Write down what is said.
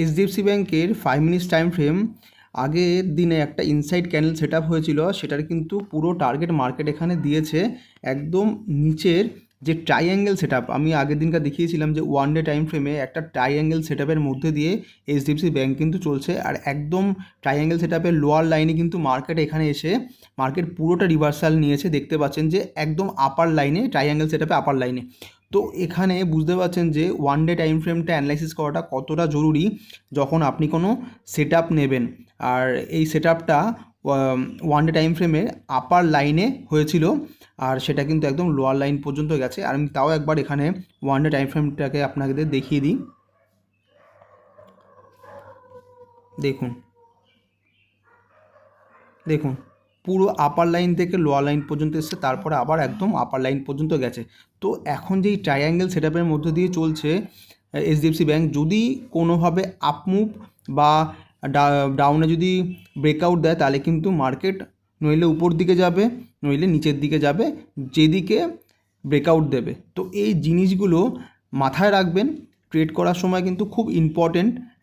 HDFC ব্যাংকের five minutes time frame আগের দিনে একটা ইনসাইড ক্যান্ডেল সেট আপ হয়েছিল, সেটার কিন্তু পুরো টার্গেট মার্কেট এখানে দিয়েছে, একদম নিচের যে ট্রাইঅ্যাঙ্গেল সেট আমি আগের দিনকার দেখিয়েছিলাম যে ওয়ান ডে টাইম ফ্রেমে একটা ট্রাইঅ্যাঙ্গেল সেট আপের মধ্যে দিয়ে এইচডিএফসি ব্যাঙ্ক কিন্তু চলছে, আর একদম ট্রাইঅ্যাঙ্গেল সেট আপের লোয়ার লাইনে কিন্তু মার্কেট এখানে এসে মার্কেট পুরোটা রিভার্সাল নিয়েছে, দেখতে পাচ্ছেন যে একদম আপার লাইনে ট্রাইঅ্যাঙ্গেল সেট আপে আপার লাইনে তো এখানে বুঝতে পারছেন যে ওয়ান ডে টাইম ফ্রেমটা অ্যানালাইসিস করাটা কতটা জরুরি যখন আপনি কোনো সেট নেবেন। আর এই সেট আপটা ওয়ান ডে টাইম ফ্রেমের আপার লাইনে হয়েছিল, আর সেটা কিন্তু একদম লোয়ার লাইন পর্যন্ত গেছে। আর আমি তাও একবার এখানে ওয়ান ডে টাইম ফ্রেমটাকে আপনাদের দেখিয়ে দিই। দেখুন। দেখুন। পুরো আপার লাইন থেকে লোয়ার লাইন পর্যন্ত এসছে, তারপরে আবার একদম আপার লাইন পর্যন্ত গেছে। তো এখন যেই ট্রায়াঙ্গেল সেট আপের মধ্য দিয়ে চলছে এইচডিএফসি ব্যাংক যদি কোনোভাবে আপমুভ বা ডাউনে যদি ব্রেকআউট দেয়, তাহলে কিন্তু মার্কেট নইলে উপর দিকে যাবে, নইলে নিচের দিকে যাবে, যেদিকে ব্রেকআউট দেবে। তো এই জিনিসগুলো মাথায় রাখবেন ট্রেড করার সময় কিন্তু খুব ইম্পর্টেন্ট